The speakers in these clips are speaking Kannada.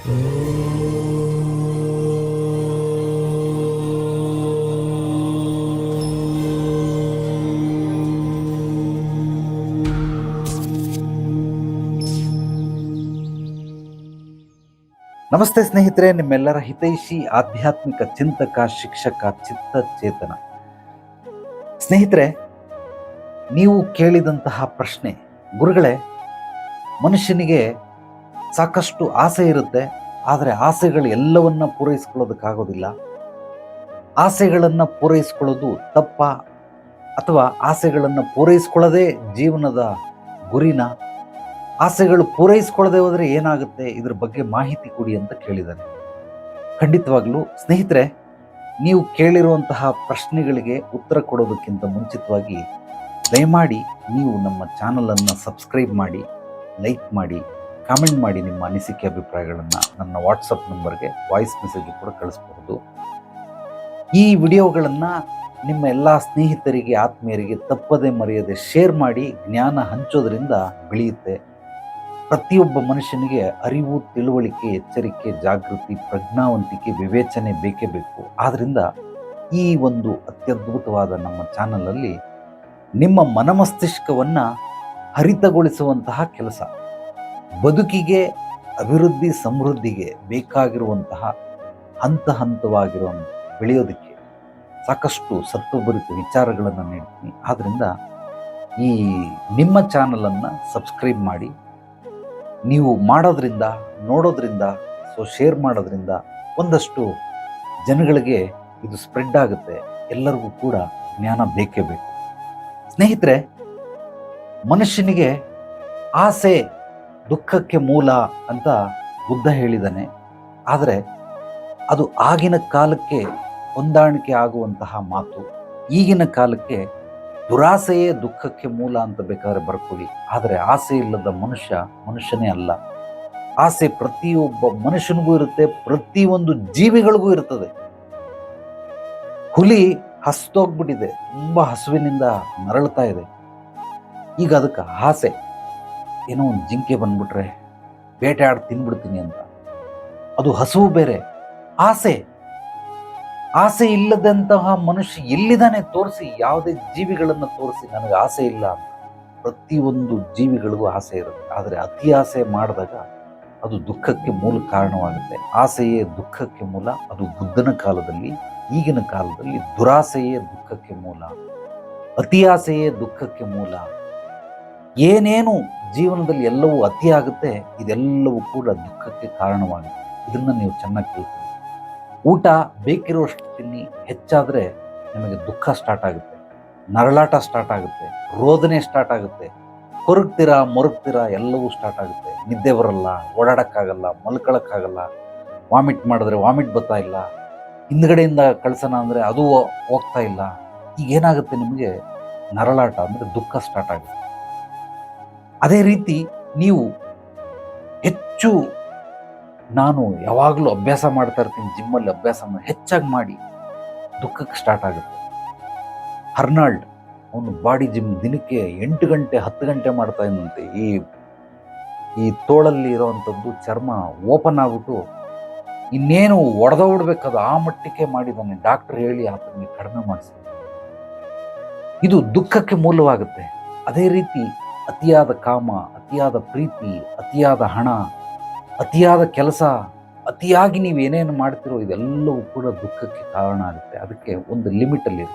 ನಮಸ್ತೆ ಸ್ನೇಹಿತರೆ, ನಿಮ್ಮೆಲ್ಲರ ಹಿತೈಷಿ ಆಧ್ಯಾತ್ಮಿಕ ಚಿಂತಕ, ಶಿಕ್ಷಕ ಚಿತ್ತ ಚೇತನ ಸ್ನೇಹಿತರೆ, ನೀವು ಕೇಳಿದಂತಹ ಪ್ರಶ್ನೆ, ಗುರುಗಳೇ, ಮನುಷ್ಯನಿಗೆ ಸಾಕಷ್ಟು ಆಸೆ ಇರುತ್ತೆ, ಆದರೆ ಆಸೆಗಳು ಎಲ್ಲವನ್ನ ಪೂರೈಸ್ಕೊಳ್ಳೋದಕ್ಕಾಗೋದಿಲ್ಲ. ಆಸೆಗಳನ್ನು ಪೂರೈಸ್ಕೊಳ್ಳೋದು ತಪ್ಪ, ಅಥವಾ ಆಸೆಗಳನ್ನು ಪೂರೈಸ್ಕೊಳ್ಳೋದೇ ಜೀವನದ ಗುರಿನ? ಆಸೆಗಳು ಪೂರೈಸ್ಕೊಳ್ಳದೆ ಹೋದರೆ ಏನಾಗುತ್ತೆ? ಇದ್ರ ಬಗ್ಗೆ ಮಾಹಿತಿ ಕೊಡಿ ಅಂತ ಕೇಳಿದ್ದಾರೆ ಖಂಡಿತವಾಗ್ಲೂ, ಸ್ನೇಹಿತರೆ, ನೀವು ಕೇಳಿರುವಂತಹ ಪ್ರಶ್ನೆಗಳಿಗೆ ಉತ್ತರ ಕೊಡೋದಕ್ಕಿಂತ ಮುಂಚಿತವಾಗಿ, ದಯಮಾಡಿ ನೀವು ನಮ್ಮ ಚಾನಲನ್ನು ಸಬ್ಸ್ಕ್ರೈಬ್ ಮಾಡಿ, ಲೈಕ್ ಮಾಡಿ. ಕಾಮೆಂಟ್ ಮಾಡಿ ನಿಮ್ಮ ಅನಿಸಿಕೆ ಅಭಿಪ್ರಾಯಗಳನ್ನು ನನ್ನ ವಾಟ್ಸಪ್ ನಂಬರ್ಗೆ ವಾಯ್ಸ್ ಮೆಸೇಜ್ ಕೂಡ ಕಳಿಸ್ಬಹುದು. ಈ ವಿಡಿಯೋಗಳನ್ನು ನಿಮ್ಮ ಎಲ್ಲ ಸ್ನೇಹಿತರಿಗೆ, ಆತ್ಮೀಯರಿಗೆ ತಪ್ಪದೆ ಮರೆಯದೆ ಶೇರ್ ಮಾಡಿ ಜ್ಞಾನ ಹಂಚೋದ್ರಿಂದ ಬೆಳೆಯುತ್ತೆ. ಪ್ರತಿಯೊಬ್ಬ ಮನುಷ್ಯನಿಗೆ ಅರಿವು, ತಿಳುವಳಿಕೆ, ಎಚ್ಚರಿಕೆ, ಜಾಗೃತಿ, ಪ್ರಜ್ಞಾವಂತಿಕೆ, ವಿವೇಚನೆ ಬೇಕೇ ಬೇಕು. ಆದ್ದರಿಂದ ಈ ಒಂದು ಅತ್ಯದ್ಭುತವಾದ ನಮ್ಮ ಚಾನಲಲ್ಲಿ ನಿಮ್ಮ ಮನಮಸ್ತಿಷ್ಕವನ್ನು ಹರಿತಗೊಳಿಸುವಂತಹ ಕೆಲಸ. ಬದುಕಿಗೆ, ಅಭಿವೃದ್ಧಿ, ಸಮೃದ್ಧಿಗೆ ಬೇಕಾಗಿರುವಂತಹ ಹಂತ ಹಂತವಾಗಿರೋ ಬೆಳೆಯೋದಕ್ಕೆ ಸಾಕಷ್ಟು ಸತ್ವಭರಿತ ವಿಚಾರಗಳನ್ನು ನೀಡ್ತೀನಿ. ಆದ್ದರಿಂದ ಈ ನಿಮ್ಮ ಚಾನಲನ್ನು ಸಬ್ಸ್ಕ್ರೈಬ್ ಮಾಡಿ, ನೀವು ಮಾಡೋದ್ರಿಂದ, ನೋಡೋದ್ರಿಂದ, ಸೊ ಶೇರ್ ಮಾಡೋದ್ರಿಂದ ಒಂದಷ್ಟು ಜನಗಳಿಗೆ ಇದು ಸ್ಪ್ರೆಡ್ ಆಗುತ್ತೆ. ಎಲ್ಲರಿಗೂ ಕೂಡ ಜ್ಞಾನ ಬೇಕೇ ಬೇಕು. ಸ್ನೇಹಿತರೆ, ಮನುಷ್ಯನಿಗೆ ಆಸೆ ದುಃಖಕ್ಕೆ ಮೂಲ ಅಂತ ಬುದ್ಧ ಹೇಳಿದ್ದಾನೆ. ಆದರೆ ಅದು ಆಗಿನ ಕಾಲಕ್ಕೆ ಹೊಂದಾಣಿಕೆ ಆಗುವಂತಹ ಮಾತು. ಈಗಿನ ಕಾಲಕ್ಕೆ ದುರಾಸೆಯೇ ದುಃಖಕ್ಕೆ ಮೂಲ ಅಂತ ಬೇಕಾದ್ರೆ ಬರ್ಕೊಳ್ಳಿ. ಆದರೆ ಆಸೆ ಇಲ್ಲದ ಮನುಷ್ಯ ಮನುಷ್ಯನೇ ಅಲ್ಲ. ಆಸೆ ಪ್ರತಿಯೊಬ್ಬ ಮನುಷ್ಯನಿಗೂ ಇರುತ್ತೆ, ಪ್ರತಿಯೊಂದು ಜೀವಿಗಳಿಗೂ ಇರ್ತದೆ. ಹುಲಿ ಹಸ್ತೋಗ್ಬಿಟ್ಟಿದೆ ತುಂಬ ಹಸುವಿನಿಂದ ನರಳ್ತಾ ಇದೆ. ಈಗ ಅದಕ್ಕೆ ಆಸೆ. ಏನೋ ಒಂದು ಜಿಂಕೆ ಬಂದ್ಬಿಟ್ರೆ ಬೇಟೆ ಆಡಿ ತಿನ್ಬಿಡ್ತೀನಿ ಅಂತ. ಅದು ಹಸುವು ಬೇರೆ. ಆಸೆ. ಆಸೆ ಇಲ್ಲದಂತಹ ಮನುಷ್ಯ ಎಲ್ಲಿದ್ದಾನೆ ತೋರಿಸಿ, ಯಾವುದೇ ಜೀವಿಗಳನ್ನು ತೋರಿಸಿ ನನಗೆ ಆಸೆ ಇಲ್ಲ ಅಂತ. ಪ್ರತಿಯೊಂದು ಜೀವಿಗಳಿಗೂ ಆಸೆ ಇರುತ್ತೆ. ಆದರೆ ಅತಿ ಆಸೆ ಮಾಡಿದಾಗ ಅದು ದುಃಖಕ್ಕೆ ಮೂಲ ಕಾರಣವಾಗುತ್ತೆ. ಆಸೆಯೇ ದುಃಖಕ್ಕೆ ಮೂಲ. ಅದು ಬುದ್ಧನ ಕಾಲದಲ್ಲಿ, ಈಗಿನ ಕಾಲದಲ್ಲಿ ದುರಾಸೆಯೇ ದುಃಖಕ್ಕೆ ಮೂಲ. ಅತಿ ಆಸೆಯೇ ದುಃಖಕ್ಕೆ ಮೂಲ. ಏನೇನು ಜೀವನದಲ್ಲಿ ಎಲ್ಲವೂ ಅತಿಯಾಗುತ್ತೆ ಇದೆಲ್ಲವೂ ಕೂಡ ದುಃಖಕ್ಕೆ ಕಾರಣವಾಗುತ್ತೆ ಇದನ್ನು ನೀವು ಚೆನ್ನಾಗಿ ತಿಳ್ಕೊಳ್ಳಿ. ಊಟ ಬೇಕಿರುವಷ್ಟು ತಿನ್ನಿ, ಹೆಚ್ಚಾದರೆ ನಿಮಗೆ ದುಃಖ ಸ್ಟಾರ್ಟ್ ಆಗುತ್ತೆ. ನರಳಾಟ ಸ್ಟಾರ್ಟ್ ಆಗುತ್ತೆ. ರೋದನೆ ಸ್ಟಾರ್ಟ್ ಆಗುತ್ತೆ. ಕೊರಗ್ತೀರಾ, ಮೊರಗ್ತೀರಾ ಎಲ್ಲವೂ ಸ್ಟಾರ್ಟ್ ಆಗುತ್ತೆ. ನಿದ್ದೆ ಬರಲ್ಲ, ಓಡಾಡೋಕ್ಕಾಗಲ್ಲ, ಮಲ್ಕೊಳಕ್ಕಾಗಲ್ಲ, ವಾಮಿಟ್ ಮಾಡಿದ್ರೆ ವಾಮಿಟ್ ಬರ್ತಾ ಇಲ್ಲ, ಹಿಂದ್ಗಡೆಯಿಂದ ಕಳ್ಸೋಣ ಅಂದರೆ ಅದು ಹೋಗ್ತಾ ಇಲ್ಲ. ಈಗ ಏನಾಗುತ್ತೆ ನಿಮಗೆ? ನರಳಾಟ ಅಂದರೆ ದುಃಖ ಸ್ಟಾರ್ಟ್ ಆಗುತ್ತೆ. ಅದೇ ರೀತಿ ನೀವು ಹೆಚ್ಚು ನಾನು ಯಾವಾಗಲೂ ಅಭ್ಯಾಸ ಮಾಡ್ತಾ ಇರ್ತೀನಿ ಜಿಮ್ಮಲ್ಲಿ ಅಭ್ಯಾಸ ಮಾಡಿ, ಹೆಚ್ಚಾಗಿ ಮಾಡಿ, ದುಃಖಕ್ಕೆ ಸ್ಟಾರ್ಟ್ ಆಗುತ್ತೆ. ಹರ್ನಾಲ್ಡ್ ಅವನು ಬಾಡಿ ಜಿಮ್ ದಿನಕ್ಕೆ ಎಂಟು ಗಂಟೆ, ಹತ್ತು ಗಂಟೆ ಮಾಡ್ತಾ ಇದ್ದಂತೆ. ಈ ಈ ತೋಳಲ್ಲಿ ಇರೋವಂಥದ್ದು ಚರ್ಮ ಓಪನ್ ಆಗ್ಬಿಟ್ಟು ಇನ್ನೇನು ಒಡೆದೋಡ್ಬೇಕಾದ ಆ ಮಟ್ಟಕ್ಕೆ ಮಾಡಿದ್ದಾನೆ. ಡಾಕ್ಟರ್ ಹೇಳಿ ಆತನಿಗೆ ಕಡಿಮೆ ಮಾಡಿಸ್ತೀನಿ ಇದು ದುಃಖಕ್ಕೆ ಮೂಲವಾಗುತ್ತೆ. ಅದೇ ರೀತಿ ಅತಿಯಾದ ಕಾಮ, ಅತಿಯಾದ ಪ್ರೀತಿ, ಅತಿಯಾದ ಹಣ, ಅತಿಯಾದ ಕೆಲಸ, ಅತಿಯಾಗಿ ನೀವು ಏನೇನು ಮಾಡ್ತಿರೋ ಇದೆಲ್ಲವೂ ಕೂಡ ದುಃಖಕ್ಕೆ ಕಾರಣ ಆಗುತ್ತೆ. ಅದಕ್ಕೆ ಒಂದು ಲಿಮಿಟಲ್ಲಿ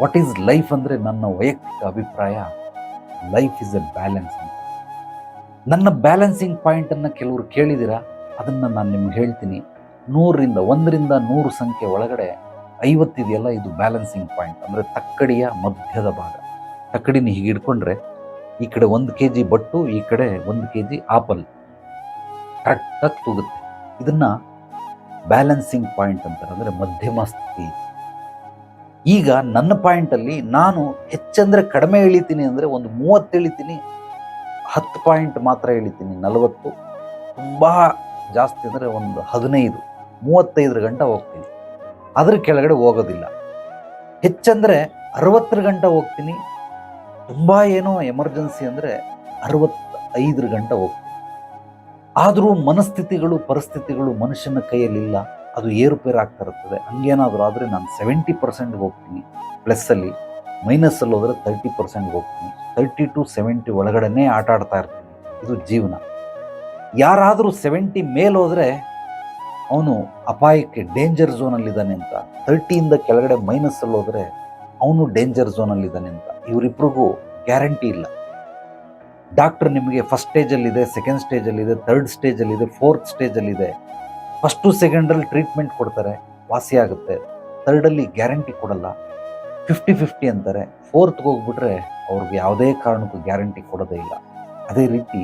ವಾಟ್ ಈಸ್ ಲೈಫ್ ಅಂದರೆ ನನ್ನ ವೈಯಕ್ತಿಕ ಅಭಿಪ್ರಾಯ. ಲೈಫ್ ಇಸ್ ಎ ಬ್ಯಾಲೆನ್ಸ್ ನನ್ನ ಬ್ಯಾಲೆನ್ಸಿಂಗ್ ಪಾಯಿಂಟನ್ನು ಕೆಲವರು ಕೇಳಿದಿರಾ ಅದನ್ನು ನಾನು ನಿಮ್ಗೆ ಹೇಳ್ತೀನಿ. ನೂರರಿಂದ ಒಂದರಿಂದ ನೂರು ಸಂಖ್ಯೆ ಒಳಗಡೆ ಐವತ್ತಿದೆಯಲ್ಲ ಇದು ಬ್ಯಾಲೆನ್ಸಿಂಗ್ ಪಾಯಿಂಟ್ ಅಂದರೆ ತಕ್ಕಡಿಯ ಮಧ್ಯದ ಭಾಗ. ತಕ್ಕಡಿನ ಹೀಗೆ ಹಿಡ್ಕೊಂಡ್ರೆ ಈ ಕಡೆ ಒಂದು ಕೆ ಜಿ ಬಟ್ಟು, ಈ ಕಡೆ ಒಂದು ಕೆ ಜಿ ಆಪಲ್ ಕರೆಕ್ಟಾಗಿ ತೂಗುತ್ತೆ. ಇದನ್ನು ಬ್ಯಾಲೆನ್ಸಿಂಗ್ ಪಾಯಿಂಟ್ ಅಂತಾರೆ. ಅಂದರೆ ಮಧ್ಯಮ ಸ್ಥಿತಿ. ಈಗ ನನ್ನ ಪಾಯಿಂಟಲ್ಲಿ ನಾನು ಹೆಚ್ಚಂದರೆ ಕಡಿಮೆ ಇಳಿತೀನಿ ಅಂದರೆ ಒಂದು ಮೂವತ್ತು ಇಳಿತೀನಿ ಹತ್ತು ಪಾಯಿಂಟ್ ಮಾತ್ರ ಇಳಿತೀನಿ ನಲವತ್ತು. ತುಂಬ ಜಾಸ್ತಿ ಅಂದರೆ ಒಂದು ಹದಿನೈದು, ಮೂವತ್ತೈದರ ಗಂಟೆ ಹೋಗ್ತೀನಿ. ಅದ್ರ ಕೆಳಗಡೆ ಹೋಗೋದಿಲ್ಲ. ಹೆಚ್ಚಂದರೆ ಅರವತ್ತರ ಗಂಟೆ ಹೋಗ್ತೀನಿ ತುಂಬ ಏನೋ ಎಮರ್ಜೆನ್ಸಿ ಅಂದರೆ ಅರವತ್ತೈದರ ಗಂಟೆ ಹೋಗ್ತದೆ ಆದರೂ ಮನಸ್ಥಿತಿಗಳು, ಪರಿಸ್ಥಿತಿಗಳು ಮನುಷ್ಯನ ಕೈಯಲ್ಲಿಲ್ಲ. ಅದು ಏರುಪೇರು ಆಗ್ತಾ ಇರ್ತದೆ. ಹಂಗೇನಾದರೂ ಆದರೆ ನಾನು ಸೆವೆಂಟಿ ಪರ್ಸೆಂಟ್ಗೆ ಹೋಗ್ತೀನಿ. ಪ್ಲಸ್ಸಲ್ಲಿ ಮೈನಸ್ಸಲ್ಲಿ ಹೋದರೆ ತರ್ಟಿ ಪರ್ಸೆಂಟ್ ಹೋಗ್ತೀನಿ. ತರ್ಟಿ ಟು ಸೆವೆಂಟಿ ಒಳಗಡೆನೇ ಆಟ ಆಡ್ತಾ ಇರ್ತೀನಿ. ಇದು ಜೀವನ. ಯಾರಾದರೂ ಸೆವೆಂಟಿ ಮೇಲೆ ಹೋದರೆ ಅವನು ಅಪಾಯಕ್ಕೆ ಡೇಂಜರ್ ಝೋನಲ್ಲಿದ್ದಾನೆ ಅಂತ. ತರ್ಟಿಯಿಂದ ಕೆಳಗಡೆ ಮೈನಸ್ಸಲ್ಲಿ ಹೋದರೆ ಅವನು ಡೇಂಜರ್ ಝೋನಲ್ಲಿದ್ದಾನೆ ಅಂತ. ಇವರಿಬ್ರಿಗೂ ಗ್ಯಾರಂಟಿ ಇಲ್ಲ. ಡಾಕ್ಟರ್ ನಿಮಗೆ ಫಸ್ಟ್ ಸ್ಟೇಜಲ್ಲಿದೆ, ಸೆಕೆಂಡ್ ಸ್ಟೇಜಲ್ಲಿದೆ, ಥರ್ಡ್ ಸ್ಟೇಜಲ್ಲಿದೆ, ಫೋರ್ತ್ ಸ್ಟೇಜಲ್ಲಿದೆ. ಫಸ್ಟು ಸೆಕೆಂಡಲ್ಲಿ ಟ್ರೀಟ್ಮೆಂಟ್ ಕೊಡ್ತಾರೆ, ವಾಸಿ ಆಗುತ್ತೆ. ಥರ್ಡಲ್ಲಿ ಗ್ಯಾರಂಟಿ ಕೊಡಲ್ಲ. ಫಿಫ್ಟಿ ಫಿಫ್ಟಿ ಅಂತಾರೆ. ಫೋರ್ತ್ಗೆ ಹೋಗ್ಬಿಟ್ರೆ ಅವ್ರಿಗೆ ಯಾವುದೇ ಕಾರಣಕ್ಕೂ ಗ್ಯಾರಂಟಿ ಕೊಡೋದೇ ಇಲ್ಲ. ಅದೇ ರೀತಿ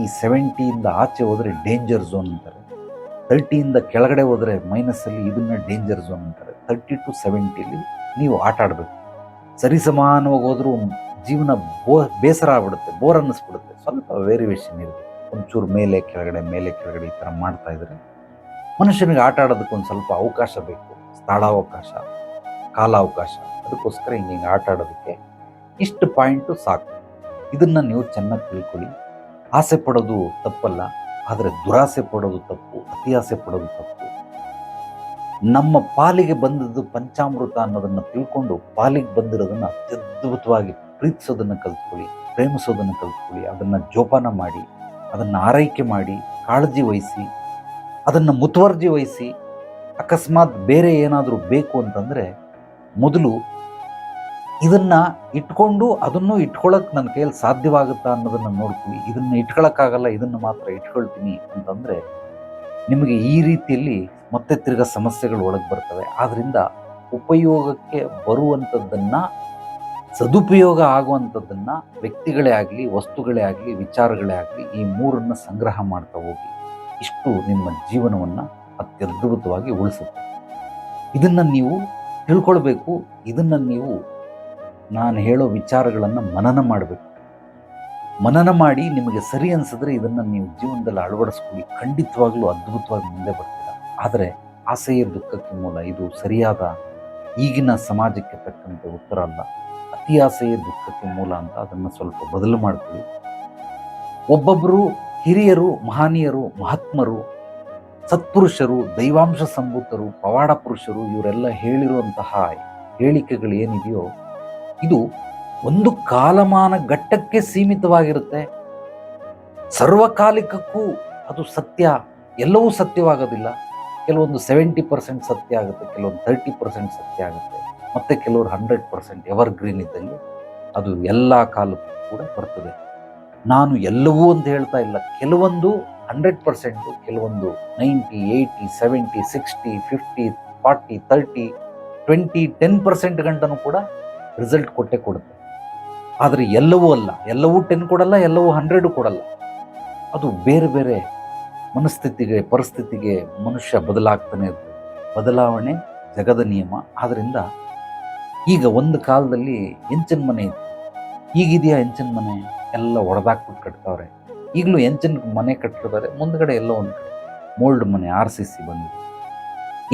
ಈ ಸೆವೆಂಟಿಯಿಂದ ಆಚೆ ಹೋದರೆ ಡೇಂಜರ್ ಝೋನ್ ಅಂತಾರೆ. ತರ್ಟಿಯಿಂದ ಕೆಳಗಡೆ ಹೋದರೆ ಮೈನಸಲ್ಲಿ ಇದನ್ನ ಡೇಂಜರ್ ಝೋನ್ ಅಂತಾರೆ. ತರ್ಟಿ ಟು ಸೆವೆಂಟಿಲಿ ನೀವು ಆಟ ಆಡಬೇಕು. ಸರಿಸಮಾನವಾಗಿ ಹೋದ್ರೂ ಜೀವನ ಬೋ, ಬೇಸರ ಆಗ್ಬಿಡುತ್ತೆ ಬೋರ್ ಅನ್ನಿಸ್ಬಿಡುತ್ತೆ. ಸ್ವಲ್ಪ ವೇರಿಯೇಷನ್ ಇರುತ್ತೆ. ಒಂಚೂರು ಮೇಲೆ ಕೆಳಗಡೆ ಮೇಲೆ ಕೆಳಗಡೆ ಈ ಥರ ಮಾಡ್ತಾ ಇದ್ರೆ ಮನುಷ್ಯನಿಗೆ ಆಟ ಆಡೋದಕ್ಕೆ ಒಂದು ಸ್ವಲ್ಪ ಅವಕಾಶ ಬೇಕು. ಸ್ಥಳಾವಕಾಶ, ಕಾಲಾವಕಾಶ. ಅದಕ್ಕೋಸ್ಕರ ಹಿಂಗೆ ಹಿಂಗೆ ಆಟ ಆಡೋದಕ್ಕೆ ಇಷ್ಟು ಪಾಯಿಂಟು ಸಾಕು. ಇದನ್ನು ನೀವು ಚೆನ್ನಾಗಿ ತಿಳ್ಕೊಳ್ಳಿ. ಆಸೆ ಪಡೋದು ತಪ್ಪಲ್ಲ, ಆದರೆ ದುರಾಸೆ ಪಡೋದು ತಪ್ಪು ಅತಿ ಆಸೆ ಪಡೋದು ತಪ್ಪು. ನಮ್ಮ ಪಾಲಿಗೆ ಬಂದದ್ದು ಪಂಚಾಮೃತ ಅನ್ನೋದನ್ನು ತಿಳ್ಕೊಂಡು ಪಾಲಿಗೆ ಬಂದಿರೋದನ್ನು ಅತ್ಯದ್ಭುತವಾಗಿ ಪ್ರೀತಿಸೋದನ್ನು ಕಲ್ತ್ಕೊಳ್ಳಿ, ಪ್ರೇಮಿಸೋದನ್ನು ಕಲ್ತ್ಕೊಳ್ಳಿ, ಅದನ್ನು ಜೋಪಾನ ಮಾಡಿ, ಅದನ್ನು ಆರೈಕೆ ಮಾಡಿ, ಕಾಳಜಿ ವಹಿಸಿ, ಅದನ್ನು ಮುತುವರ್ಜಿ ವಹಿಸಿ, ಅಕಸ್ಮಾತ್ ಬೇರೆ ಏನಾದರೂ ಬೇಕು ಅಂತಂದರೆ ಮೊದಲು ಇದನ್ನು ಇಟ್ಕೊಂಡು ಅದನ್ನು ಇಟ್ಕೊಳ್ಳೋಕೆ ನನ್ನ ಕೈಯಲ್ಲಿ ಸಾಧ್ಯವಾಗುತ್ತಾ ಅನ್ನೋದನ್ನು ನೋಡ್ಕೊಳ್ಳಿ. ಇದನ್ನು ಇಟ್ಕೊಳ್ಳೋಕ್ಕಾಗಲ್ಲ ಇದನ್ನು ಮಾತ್ರ ಇಟ್ಕೊಳ್ತೀನಿ ಅಂತಂದರೆ ನಿಮಗೆ ಈ ರೀತಿಯಲ್ಲಿ ಮತ್ತೆ ತಿರ್ಗ ಸಮಸ್ಯೆಗಳು ಒಳಗೆ ಬರ್ತವೆ. ಆದ್ದರಿಂದ ಉಪಯೋಗಕ್ಕೆ ಬರುವಂಥದ್ದನ್ನು ಸದುಪಯೋಗ ಆಗುವಂಥದ್ದನ್ನು ವ್ಯಕ್ತಿಗಳೇ ಆಗಲಿ, ವಸ್ತುಗಳೇ ಆಗಲಿ, ವಿಚಾರಗಳೇ ಆಗಲಿ ಈ ಮೂರನ್ನು ಸಂಗ್ರಹ ಮಾಡ್ತಾ ಹೋಗಿ ಇಷ್ಟು ನಿಮ್ಮ ಜೀವನವನ್ನು ಅತ್ಯದ್ಭುತವಾಗಿ ಉಳಿಸುತ್ತೆ. ಇದನ್ನು ನೀವು ತಿಳ್ಕೊಳ್ಬೇಕು. ಇದನ್ನು ನೀವು ನಾನು ಹೇಳೋ ವಿಚಾರಗಳನ್ನು ಮನನ ಮಾಡಬೇಕು. ಮನನ ಮಾಡಿ ನಿಮಗೆ ಸರಿ ಅನಿಸಿದ್ರೆ ಇದನ್ನು ನೀವು ಜೀವನದಲ್ಲಿ ಅಳವಡಿಸ್ಕೊಳ್ಳಿ. ಖಂಡಿತವಾಗ್ಲೂ ಅದ್ಭುತವಾಗಿ ಮುಂದೆ ಬರ್ತೀರ. ಆದರೆ ಆಸೆಯ ದುಃಖಕ್ಕೆ ಮೂಲ. ಇದು ಸರಿಯಾದ ಈಗಿನ ಸಮಾಜಕ್ಕೆ ತಕ್ಕಂತೆ ಉತ್ತರ ಅಲ್ಲ. ಅತಿ ಆಸೆಯ ದುಃಖಕ್ಕೆ ಮೂಲ ಅಂತ ಅದನ್ನು ಸ್ವಲ್ಪ ಬದಲು ಮಾಡ್ತೀವಿ. ಒಬ್ಬೊಬ್ಬರು ಹಿರಿಯರು, ಮಹನೀಯರು, ಮಹಾತ್ಮರು, ಸತ್ಪುರುಷರು, ದೈವಾಂಶ ಸಂಭೂತರು, ಪವಾಡ ಪುರುಷರು, ಇವರೆಲ್ಲ ಹೇಳಿರುವಂತಹ ಹೇಳಿಕೆಗಳು ಏನಿದೆಯೋ, ಇದು ಒಂದು ಕಾಲಮಾನ ಘಟ್ಟಕ್ಕೆ ಸೀಮಿತವಾಗಿರುತ್ತೆ. ಸರ್ವಕಾಲಿಕಕ್ಕೂ ಅದು ಸತ್ಯ, ಎಲ್ಲವೂ ಸತ್ಯವಾಗೋದಿಲ್ಲ. ಕೆಲವೊಂದು ಸೆವೆಂಟಿ ಪರ್ಸೆಂಟ್ ಸತ್ಯ ಆಗುತ್ತೆ, ಕೆಲವೊಂದು ತರ್ಟಿ ಪರ್ಸೆಂಟ್ ಸತ್ಯ ಆಗುತ್ತೆ, ಮತ್ತೆ ಕೆಲವರು ಹಂಡ್ರೆಡ್ ಪರ್ಸೆಂಟ್ ಎವರ್ ಗ್ರೀನ್ ಇದ್ದಲ್ಲಿ ಅದು ಎಲ್ಲ ಕಾಲಕ್ಕೂ ಕೂಡ ಬರ್ತದೆ. ನಾನು ಎಲ್ಲವೂ ಅಂತ ಹೇಳ್ತಾ ಇಲ್ಲ, ಕೆಲವೊಂದು ಹಂಡ್ರೆಡ್ ಪರ್ಸೆಂಟು ಕೆಲವೊಂದು ninety eighty seventy sixty fifty forty thirty twenty ten percent ಗಂಟನೂ ಕೂಡ ರಿಸಲ್ಟ್ ಕೊಟ್ಟೆ ಕೊಡುತ್ತೆ. ಆದರೆ ಎಲ್ಲವೂ ಅಲ್ಲ, ಎಲ್ಲವೂ ಟೆನ್ ಕೊಡಲ್ಲ, ಎಲ್ಲವೂ ಹಂಡ್ರೆಡು ಕೊಡಲ್ಲ. ಅದು ಬೇರೆ ಬೇರೆ ಮನಸ್ಥಿತಿಗೆ, ಪರಿಸ್ಥಿತಿಗೆ ಮನುಷ್ಯ ಬದಲಾಗ್ತಾನೆ ಇರ್ತದೆ ಬದಲಾವಣೆ ಜಗದ ನಿಯಮ. ಆದ್ದರಿಂದ ಈಗ ಒಂದು ಕಾಲದಲ್ಲಿ ಎಂಚಿನ ಮನೆ ಇತ್ತು. ಈಗಿದೆಯಾ ಎಂಚಿನ ಮನೆ? ಎಲ್ಲ ಒಡೆದಾಕ್ಬಿಟ್ಟು ಕಟ್ತಾವ್ರೆ. ಈಗಲೂ ಎಂಚಿನ ಮನೆ ಕಟ್ಟಿರ್ತಾರೆ. ಮುಂದ್ಗಡೆ ಎಲ್ಲೋ ಒಂದು ಕಡೆ. ಮೋಲ್ಡ್ ಮನೆ, ಆರ್ ಸಿ ಸಿ ಬಂದಿದೆ.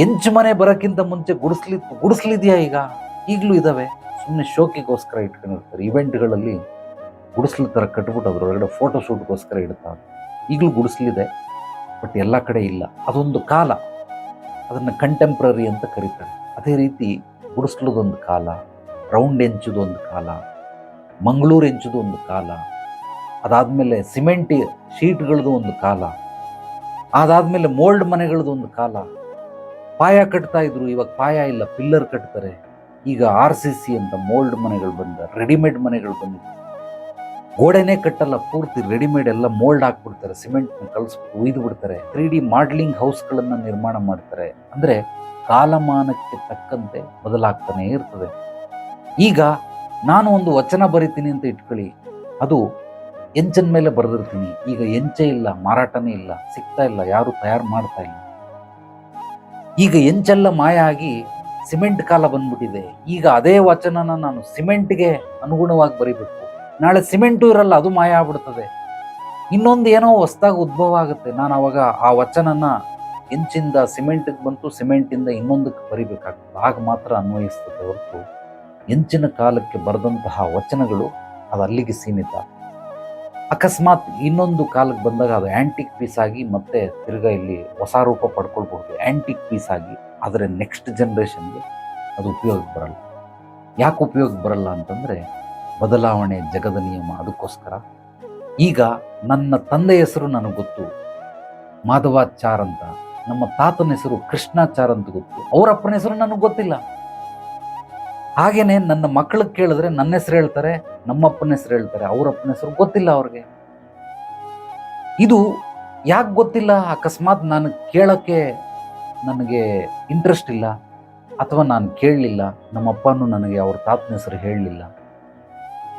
ಎಂಚು ಮನೆ ಬರೋಕ್ಕಿಂತ ಮುಂಚೆ ಗುಡಿಸ್ಲಿ, ಗುಡಿಸ್ಲಿದೆಯಾ ಈಗ? ಈಗಲೂ ಇದ್ದಾವೆ ಸುಮ್ಮನೆ ಶೋಕಿಗೋಸ್ಕರ ಇಟ್ಕೊಂಡಿರ್ತಾರೆ. ಇವೆಂಟ್ಗಳಲ್ಲಿ ಗುಡಿಸ್ಲು ಥರ ಕಟ್ಬಿಟ್ಟು ಅದರೊಳಗಡೆ ಫೋಟೋ ಶೂಟ್ಗೋಸ್ಕರ ಇಡ್ತಾರೆ. ಈಗಲೂ ಗುಡಿಸ್ಲಿದೆ. ಬಟ್ ಎಲ್ಲ ಕಡೆ ಇಲ್ಲ. ಅದೊಂದು ಕಾಲ. ಅದನ್ನು ಕಂಟೆಂಪ್ರರಿ ಅಂತ ಕರೀತಾರೆ. ಅದೇ ರೀತಿ ಗುಡಿಸ್ಲದೊಂದು ಕಾಲ ರೌಂಡ್ ಎಂಚುದೊಂದು ಕಾಲ, ಮಂಗಳೂರು ಎಂಚುದು ಒಂದು ಕಾಲ, ಅದಾದಮೇಲೆ ಸಿಮೆಂಟ್ ಶೀಟ್ಗಳದ್ದು ಒಂದು ಕಾಲ, ಅದಾದಮೇಲೆ ಮೋಲ್ಡ್ ಮನೆಗಳದ್ದು ಒಂದು ಕಾಲ. ಪಾಯ ಕಟ್ತಾ ಇದ್ರು, ಇವಾಗ ಪಾಯ ಇಲ್ಲ ಪಿಲ್ಲರ್ ಕಟ್ತಾರೆ. ಈಗ ಆರ್ ಸಿ ಸಿ ಅಂತ ಮೋಲ್ಡ್ ಮನೆಗಳು ಬಂದ ರೆಡಿಮೇಡ್ ಮನೆಗಳು ಬಂದಿದೆ. ಗೋಡೆನೇ ಕಟ್ಟಲ್ಲ, ಪೂರ್ತಿ ರೆಡಿಮೇಡ್ ಎಲ್ಲ ಮೋಲ್ಡ್ ಹಾಕ್ಬಿಡ್ತಾರೆ ಸಿಮೆಂಟ್ನ ಕಳಿಸ್ಬಿಟ್ಟು ಉಯ್ದು ಬಿಡ್ತಾರೆ. ತ್ರೀ ಡಿ ಮಾಡ್ಲಿಂಗ್ ಹೌಸ್ಗಳನ್ನು ನಿರ್ಮಾಣ ಮಾಡ್ತಾರೆ. ಅಂದರೆ ಕಾಲಮಾನಕ್ಕೆ ತಕ್ಕಂತೆ ಬದಲಾಗ್ತಾನೆ ಇರ್ತದೆ. ಈಗ ನಾನು ಒಂದು ವಚನ ಬರಿತೀನಿ ಅಂತ ಇಟ್ಕೊಳ್ಳಿ. ಅದು ಎಂಚನ ಮೇಲೆ ಬರೆದಿರ್ತೀನಿ. ಈಗ ಎಂಚೆ ಇಲ್ಲ, ಮಾರಾಟನೇ ಇಲ್ಲ, ಸಿಗ್ತಾ ಇಲ್ಲ, ಯಾರು ತಯಾರು ಮಾಡ್ತಾ ಇಲ್ಲ. ಈಗ ಎಂಚೆಲ್ಲ ಮಾಯ ಆಗಿ ಸಿಮೆಂಟ್ ಕಾಲ ಬಂದ್ಬಿಟ್ಟಿದೆ. ಈಗ ಅದೇ ವಚನನ ನಾನು ಸಿಮೆಂಟ್ಗೆ ಅನುಗುಣವಾಗಿ ಬರಿಬೇಕು. ನಾಳೆ ಸಿಮೆಂಟು ಇರಲ್ಲ, ಅದು ಮಾಯ ಆಗ್ಬಿಡ್ತದೆ. ಇನ್ನೊಂದು ಏನೋ ಹೊಸ್ದಾಗಿ ಉದ್ಭವ ಆಗುತ್ತೆ. ನಾನು ಅವಾಗ ಆ ವಚನನ ಹೆಂಚಿಂದ ಸಿಮೆಂಟಿಗೆ ಬಂತು, ಸಿಮೆಂಟಿಂದ ಇನ್ನೊಂದಕ್ಕೆ ಬರಿಬೇಕಾಗ್ತದೆ. ಆಗ ಮಾತ್ರ ಅನ್ವಯಿಸ್ತದೆ ಹೊರತು ಹೆಂಚಿನ ಕಾಲಕ್ಕೆ ಬರೆದಂತಹ ವಚನಗಳು ಅದು ಅಲ್ಲಿಗೆ ಸೀಮಿತ. ಅಕಸ್ಮಾತ್ ಇನ್ನೊಂದು ಕಾಲಕ್ಕೆ ಬಂದಾಗ ಅದು ಆ್ಯಂಟಿಕ್ ಪೀಸ್ ಆಗಿ ಮತ್ತೆ ತಿರ್ಗಾ ಇಲ್ಲಿ ಹೊಸ ರೂಪ ಪಡ್ಕೊಳ್ಬಹುದು. ಆ್ಯಂಟಿಕ್ ಪೀಸ್ ಆಗಿ. ಆದರೆ ನೆಕ್ಸ್ಟ್ ಜನ್ರೇಷನ್ಗೆ ಅದು ಉಪಯೋಗಕ್ಕೆ ಬರಲ್ಲ. ಯಾಕೆ ಉಪಯೋಗಕ್ಕೆ ಬರಲ್ಲ ಅಂತಂದರೆ ಬದಲಾವಣೆ ಜಗದ ನಿಯಮ ಅದಕ್ಕೋಸ್ಕರ. ಈಗ ನನ್ನ ತಂದೆಯ ಹೆಸರು ನನಗೆ ಗೊತ್ತು. ಮಾಧವಾಚಾರ್ ಅಂತ ನಮ್ಮ ತಾತನ ಹೆಸರು ಕೃಷ್ಣಾಚಾರ್ ಅಂತ ಗೊತ್ತು ಅವರಪ್ಪನ ಹೆಸರು ನನಗೆ ಗೊತ್ತಿಲ್ಲ. ಹಾಗೇನೆ ನನ್ನ ಮಕ್ಕಳಿಗೆ ಕೇಳಿದ್ರೆ ನನ್ನ ಹೆಸರು ಹೇಳ್ತಾರೆ ನಮ್ಮಪ್ಪನ ಹೆಸರು ಹೇಳ್ತಾರೆ ಅವರಪ್ಪನ ಹೆಸರು ಗೊತ್ತಿಲ್ಲ ಅವ್ರಿಗೆ. ಇದು ಯಾಕೆ ಗೊತ್ತಿಲ್ಲ? ಅಕಸ್ಮಾತ್ ನಾನು ಕೇಳೋಕ್ಕೆ ನನಗೆ ಇಂಟ್ರೆಸ್ಟ್ ಇಲ್ಲ, ಅಥವಾ ನಾನು ಕೇಳಲಿಲ್ಲ ನಮ್ಮಪ್ಪನೂ ನನಗೆ ಅವ್ರ ತಾತನ ಹೆಸರು ಹೇಳಲಿಲ್ಲ.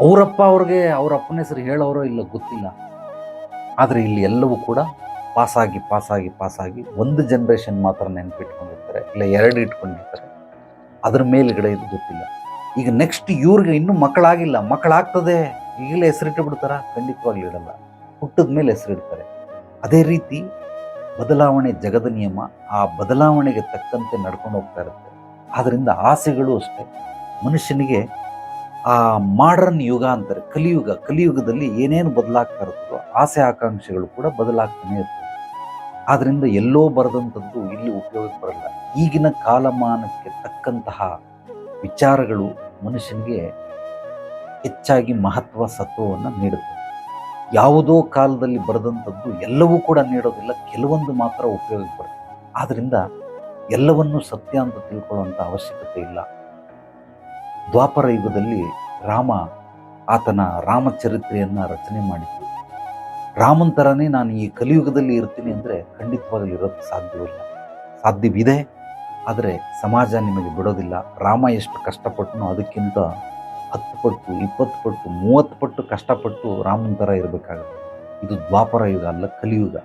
ಅವರಪ್ಪ ಅವ್ರಿಗೆ ಅವ್ರ ಅಪ್ಪನ ಹೆಸರು ಹೇಳೋರೋ ಇಲ್ಲ ಗೊತ್ತಿಲ್ಲ. ಆದರೆ ಇಲ್ಲಿ ಎಲ್ಲವೂ ಕೂಡ ಪಾಸಾಗಿ ಪಾಸಾಗಿ ಪಾಸಾಗಿ ಒಂದು ಜನ್ರೇಷನ್ ಮಾತ್ರ ನೆನಪಿಟ್ಕೊಂಡಿರ್ತಾರೆ, ಇಲ್ಲ ಎರಡು ಇಟ್ಕೊಂಡಿರ್ತಾರೆ. ಅದ್ರ ಮೇಲುಗಡೆ ಇದು ಗೊತ್ತಿಲ್ಲ. ಈಗ ನೆಕ್ಸ್ಟ್ ಇವ್ರಿಗೆ ಇನ್ನೂ ಮಕ್ಕಳಾಗಿಲ್ಲ. ಮಕ್ಕಳಾಗ್ತದೆ. ಈಗಲೇ ಹೆಸರಿಟ್ಟು ಬಿಡ್ತಾರ ಖಂಡಿತವಾಗ್ಲೂ ಇಡಲ್ಲ. ಹುಟ್ಟಿದ ಮೇಲೆ ಹೆಸರಿಡ್ತಾರೆ ಅದೇ ರೀತಿ ಬದಲಾವಣೆ ಜಗದ ನಿಯಮ ಆ ಬದಲಾವಣೆಗೆ ತಕ್ಕಂತೆ ನಡ್ಕೊಂಡು ಹೋಗ್ತಾ ಇರುತ್ತೆ. ಆದ್ದರಿಂದ ಆಸೆಗಳು ಅಷ್ಟೇ. ಮನುಷ್ಯನಿಗೆ ಆ ಮಾಡರ್ನ್ ಯುಗ ಅಂತಾರೆ, ಕಲಿಯುಗ, ಕಲಿಯುಗದಲ್ಲಿ ಏನೇನು ಬದಲಾಗ್ತಾ ಇರುತ್ತೋ ಆಸೆ ಆಕಾಂಕ್ಷೆಗಳು ಕೂಡ ಬದಲಾಗ್ತಾನೆ ಇರ್ತವೆ ಆದ್ದರಿಂದ ಎಲ್ಲೋ ಬರೆದಂಥದ್ದು ಇಲ್ಲಿ ಉಪಯೋಗಕ್ಕೆ ಬರಲ್ಲ. ಈಗಿನ ಕಾಲಮಾನಕ್ಕೆ ತಕ್ಕಂತಹ ವಿಚಾರಗಳು ಮನುಷ್ಯನಿಗೆ ಹೆಚ್ಚಾಗಿ ಮಹತ್ವ, ಸತ್ವವನ್ನು ನೀಡುತ್ತೆ. ಯಾವುದೋ ಕಾಲದಲ್ಲಿ ಬರೆದಂಥದ್ದು ಎಲ್ಲವೂ ಕೂಡ ನೀಡೋದಿಲ್ಲ, ಕೆಲವೊಂದು ಮಾತ್ರ ಉಪಯೋಗಕ್ಕೆ ಬರುತ್ತೆ. ಆದ್ದರಿಂದ ಎಲ್ಲವನ್ನೂ ಸತ್ಯ ಅಂತ ತಿಳ್ಕೊಳ್ಳುವಂಥ ಅವಶ್ಯಕತೆ ಇಲ್ಲ. ದ್ವಾಪರ ಯುಗದಲ್ಲಿ ರಾಮ ಆತನ ರಾಮಚರಿತ್ರೆಯನ್ನು ರಚನೆ ಮಾಡಿದ್ದು. ರಾಮನ ಥರನೇ ನಾನು ಈ ಕಲಿಯುಗದಲ್ಲಿ ಇರ್ತೀನಿ ಅಂದರೆ ಖಂಡಿತವಾಗಲಿ ಇರೋದು ಸಾಧ್ಯವಿಲ್ಲ. ಸಾಧ್ಯವಿದೆ, ಆದರೆ ಸಮಾಜ ನಿಮಗೆ ಬಿಡೋದಿಲ್ಲ. ರಾಮ ಎಷ್ಟು ಕಷ್ಟಪಟ್ಟನೋ ಅದಕ್ಕಿಂತ ಹತ್ತು ಪಟ್ಟು, ಇಪ್ಪತ್ತು ಪಟ್ಟು, ಮೂವತ್ತು ಪಟ್ಟು ಕಷ್ಟಪಟ್ಟು ರಾಮನ ಥರ ಇರಬೇಕಾಗುತ್ತೆ. ಇದು ದ್ವಾಪರ ಯುಗ ಅಲ್ಲ, ಕಲಿಯುಗ.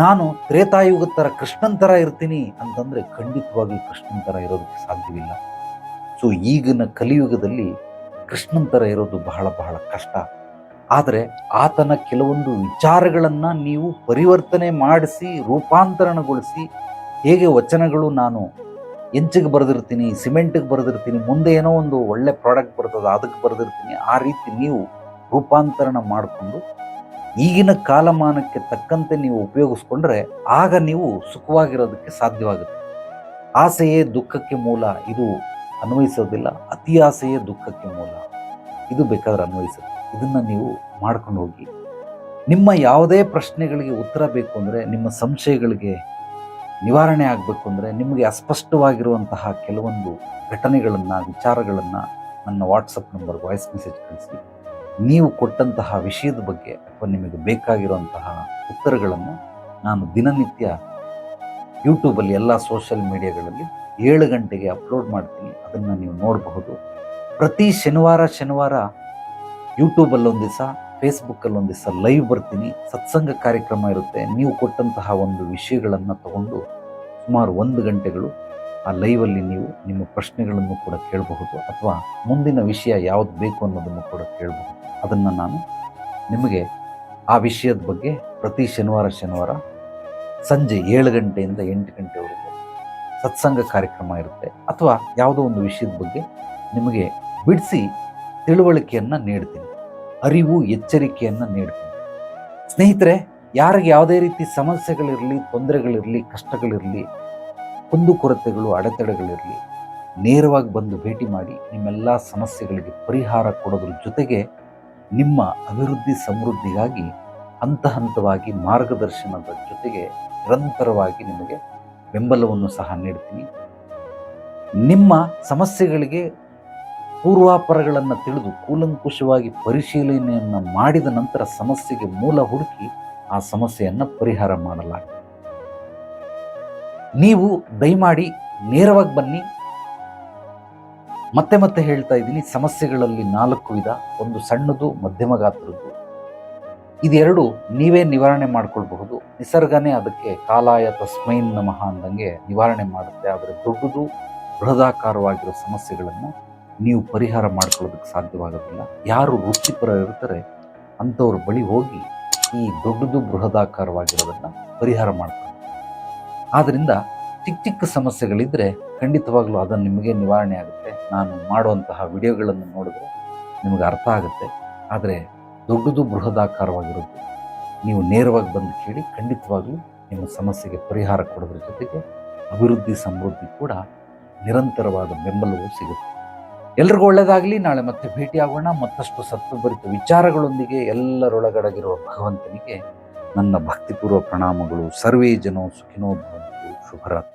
ನಾನು ತ್ರೇತಾಯುಗದ ಥರ ಕೃಷ್ಣನ ಥರ ಇರ್ತೀನಿ ಅಂತಂದರೆ ಖಂಡಿತವಾಗಿ ಕೃಷ್ಣನ ಥರ ಇರೋದಕ್ಕೆ ಸಾಧ್ಯವಿಲ್ಲ. ಸೊ ಈಗಿನ ಕಲಿಯುಗದಲ್ಲಿ ಕೃಷ್ಣನ್ ಥರ ಇರೋದು ಬಹಳ ಬಹಳ ಕಷ್ಟ. ಆದರೆ ಆತನ ಕೆಲವೊಂದು ವಿಚಾರಗಳನ್ನು ನೀವು ಪರಿವರ್ತನೆ ಮಾಡಿಸಿ, ರೂಪಾಂತರಣಗೊಳಿಸಿ, ಹೇಗೆ ವಚನಗಳು ನಾನು ಹೆಂಚಿಗೆ ಬರೆದಿರ್ತೀನಿ, ಸಿಮೆಂಟಿಗೆ ಬರೆದಿರ್ತೀನಿ, ಮುಂದೆ ಏನೋ ಒಂದು ಒಳ್ಳೆ ಪ್ರಾಡಕ್ಟ್ ಬರ್ತದೆ, ಅದಕ್ಕೆ ಬರೆದಿರ್ತೀನಿ, ಆ ರೀತಿ ನೀವು ರೂಪಾಂತರಣ ಮಾಡಿಕೊಂಡು ಈಗಿನ ಕಾಲಮಾನಕ್ಕೆ ತಕ್ಕಂತೆ ನೀವು ಉಪಯೋಗಿಸ್ಕೊಂಡ್ರೆ ಆಗ ನೀವು ಸುಖವಾಗಿರೋದಕ್ಕೆ ಸಾಧ್ಯವಾಗುತ್ತೆ. ಆಸೆಯೇ ದುಃಖಕ್ಕೆ ಮೂಲ, ಇದು ಅನ್ವಯಿಸೋದಿಲ್ಲ. ಅತಿ ಆಸೆಯೇ ದುಃಖಕ್ಕೆ ಮೂಲ. ಇದು ಬೇಕಾದ್ರೆ ಅನ್ವಯಿಸುತ್ತೆ ಇದನ್ನು ನೀವು ಮಾಡ್ಕೊಂಡು ಹೋಗಿ. ನಿಮ್ಮ ಯಾವುದೇ ಪ್ರಶ್ನೆಗಳಿಗೆ ಉತ್ತರ ಬೇಕು ಅಂದರೆ, ನಿಮ್ಮ ಸಂಶಯಗಳಿಗೆ ನಿವಾರಣೆ ಆಗಬೇಕು ಅಂದರೆ, ನಿಮಗೆ ಅಸ್ಪಷ್ಟವಾಗಿರುವಂತಹ ಕೆಲವೊಂದು ಘಟನೆಗಳನ್ನು, ವಿಚಾರಗಳನ್ನು ನನ್ನ ವಾಟ್ಸಪ್ ನಂಬರ್ ವಾಯ್ಸ್ ಮೆಸೇಜ್ ಕಳಿಸಿ. ನೀವು ಕೊಟ್ಟಂತಹ ವಿಷಯದ ಬಗ್ಗೆ ಅಥವಾ ನಿಮಗೆ ಬೇಕಾಗಿರುವಂತಹ ಉತ್ತರಗಳನ್ನು ನಾನು ದಿನನಿತ್ಯ ಯೂಟ್ಯೂಬಲ್ಲಿ ಎಲ್ಲ ಸೋಷಿಯಲ್ ಮೀಡಿಯಾಗಳಲ್ಲಿ ಏಳು ಗಂಟೆಗೆ ಅಪ್ಲೋಡ್ ಮಾಡ್ತೀನಿ. ಅದನ್ನು ನೀವು ನೋಡಬಹುದು. ಪ್ರತಿ ಶನಿವಾರ ಶನಿವಾರ ಯೂಟ್ಯೂಬಲ್ಲಿ ಒಂದು ದಿವಸ ಫೇಸ್ಬುಕ್ಕಲ್ಲಿ ಒಂದು ದಿವಸ ಲೈವ್ ಬರ್ತೀನಿ. ಸತ್ಸಂಗ ಕಾರ್ಯಕ್ರಮ ಇರುತ್ತೆ. ನೀವು ಕೊಟ್ಟಂತಹ ಒಂದು ವಿಷಯಗಳನ್ನು ತಗೊಂಡು ಸುಮಾರು ಒಂದು ಗಂಟೆಗಳು ಆ ಲೈವಲ್ಲಿ ನೀವು ನಿಮ್ಮ ಪ್ರಶ್ನೆಗಳನ್ನು ಕೂಡ ಕೇಳಬಹುದು ಅಥವಾ ಮುಂದಿನ ವಿಷಯ ಯಾವುದು ಬೇಕು ಅನ್ನೋದನ್ನು ಕೂಡ ಕೇಳಬಹುದು. ಅದನ್ನು ನಾನು ನಿಮಗೆ ಆ ವಿಷಯದ ಬಗ್ಗೆ ಪ್ರತಿ ಶನಿವಾರ ಶನಿವಾರ ಸಂಜೆ ಏಳು ಗಂಟೆಯಿಂದ ಎಂಟು ಗಂಟೆವರೆಗೂ ಸತ್ಸಂಗ ಕಾರ್ಯಕ್ರಮ ಇರುತ್ತೆ. ಅಥವಾ ಯಾವುದೋ ಒಂದು ವಿಷಯದ ಬಗ್ಗೆ ನಿಮಗೆ ಬಿಡಿಸಿ ತಿಳುವಳಿಕೆಯನ್ನು ನೀಡ್ತೀನಿ. ಅರಿವು, ಎಚ್ಚರಿಕೆಯನ್ನು ನೀಡ್ತೀನಿ. ಸ್ನೇಹಿತರೆ, ಯಾರಿಗೆ ಯಾವುದೇ ರೀತಿ ಸಮಸ್ಯೆಗಳಿರಲಿ, ತೊಂದರೆಗಳಿರಲಿ, ಕಷ್ಟಗಳಿರಲಿ ಕುಂದುಕೊರತೆಗಳು ಅಡೆತಡೆಗಳಿರಲಿ, ನೇರವಾಗಿ ಬಂದು ಭೇಟಿ ಮಾಡಿ ನಿಮ್ಮೆಲ್ಲ ಸಮಸ್ಯೆಗಳಿಗೆ ಪರಿಹಾರ ಕೊಡೋದ್ರ ಜೊತೆಗೆ ನಿಮ್ಮ ಅಭಿವೃದ್ಧಿ ಸಮೃದ್ಧಿಗಾಗಿ ಹಂತ ಹಂತವಾಗಿ ಮಾರ್ಗದರ್ಶನದ ಜೊತೆಗೆ ನಿರಂತರವಾಗಿ ನಿಮಗೆ ಬೆಂಬಲವನ್ನು ಸಹ ನೀಡ್ತೀನಿ. ನಿಮ್ಮ ಸಮಸ್ಯೆಗಳಿಗೆ ಪೂರ್ವಾಪರಗಳನ್ನು ತಿಳಿದು ಕೂಲಂಕುಷವಾಗಿ ಪರಿಶೀಲನೆಯನ್ನು ಮಾಡಿದ ನಂತರ ಸಮಸ್ಯೆಗೆ ಮೂಲ ಹುಡುಕಿ ಆ ಸಮಸ್ಯೆಯನ್ನು ಪರಿಹಾರ ಮಾಡಲಾಗಿದೆ ನೀವು ದಯಮಾಡಿ ನೇರವಾಗಿ ಬನ್ನಿ. ಮತ್ತೆ ಮತ್ತೆ ಹೇಳ್ತಾ ಇದ್ದೀನಿ, ಸಮಸ್ಯೆಗಳಲ್ಲಿ ನಾಲ್ಕು ವಿಧ, ಒಂದು ಸಣ್ಣದು, ಮಧ್ಯಮ ಗಾತ್ರದ್ದು. ಇದೆರಡು ನೀವೇ ನಿವಾರಣೆ ಮಾಡ್ಕೊಳ್ಬಹುದು. ನಿಸರ್ಗನೇ ಅದಕ್ಕೆ ಕಾಲಾಯ ತಸ್ಮೈನ್ ನಮಃ ಅಂದಂಗೆ ನಿವಾರಣೆ ಮಾಡುತ್ತೆ. ಆದರೆ ದೊಡ್ಡದು ಬೃಹದಾಕಾರವಾಗಿರೋ ಸಮಸ್ಯೆಗಳನ್ನು ನೀವು ಪರಿಹಾರ ಮಾಡ್ಕೊಳ್ಳೋದಕ್ಕೆ ಸಾಧ್ಯವಾಗೋದಿಲ್ಲ. ಯಾರು ವೃತ್ತಿಪರ ಇರ್ತಾರೆ ಅಂಥವ್ರ ಬಳಿ ಹೋಗಿ ಈ ದೊಡ್ಡದು ಬೃಹದಾಕಾರವಾಗಿರೋದನ್ನು ಪರಿಹಾರ ಮಾಡ್ತಾರೆ ಆದ್ದರಿಂದ ಚಿಕ್ಕ ಚಿಕ್ಕ ಸಮಸ್ಯೆಗಳಿದ್ದರೆ ಖಂಡಿತವಾಗ್ಲೂ ಅದನ್ನು ನಿಮಗೆ ನಿವಾರಣೆ ಆಗುತ್ತೆ. ನಾನು ಮಾಡುವಂತಹ ವಿಡಿಯೋಗಳನ್ನು ನೋಡಿದ್ರೆ ನಿಮಗೆ ಅರ್ಥ ಆಗುತ್ತೆ. ಆದರೆ ದೊಡ್ಡದು ಬೃಹದಾಕಾರವಾಗಿರುತ್ತೆ ನೀವು ನೇರವಾಗಿ ಬಂದು ಕೇಳಿ ಖಂಡಿತವಾಗಲೂ ನಿಮ್ಮ ಸಮಸ್ಯೆಗೆ ಪರಿಹಾರ ಕೊಡೋದ್ರ ಜೊತೆಗೆ ಅಭಿವೃದ್ಧಿ ಸಮೃದ್ಧಿ ಕೂಡ ನಿರಂತರವಾದ ಬೆಂಬಲವೂ ಸಿಗುತ್ತೆ. ಎಲ್ರಿಗೂ ಒಳ್ಳೆಯದಾಗಲಿ ನಾಳೆ ಮತ್ತೆ ಭೇಟಿಯಾಗೋಣ. ಮತ್ತಷ್ಟು ಸತ್ವಭರಿತ ವಿಚಾರಗಳೊಂದಿಗೆ ಎಲ್ಲರೊಳಗಡಗಿರುವ ಭಗವಂತನಿಗೆ ನನ್ನ ಭಕ್ತಿಪೂರ್ವ ಪ್ರಣಾಮಗಳು. ಸರ್ವೇ ಜನೋ ಸುಖಿನೋ ಭವಂತು. ಶುಭರಾತ್ರಿ.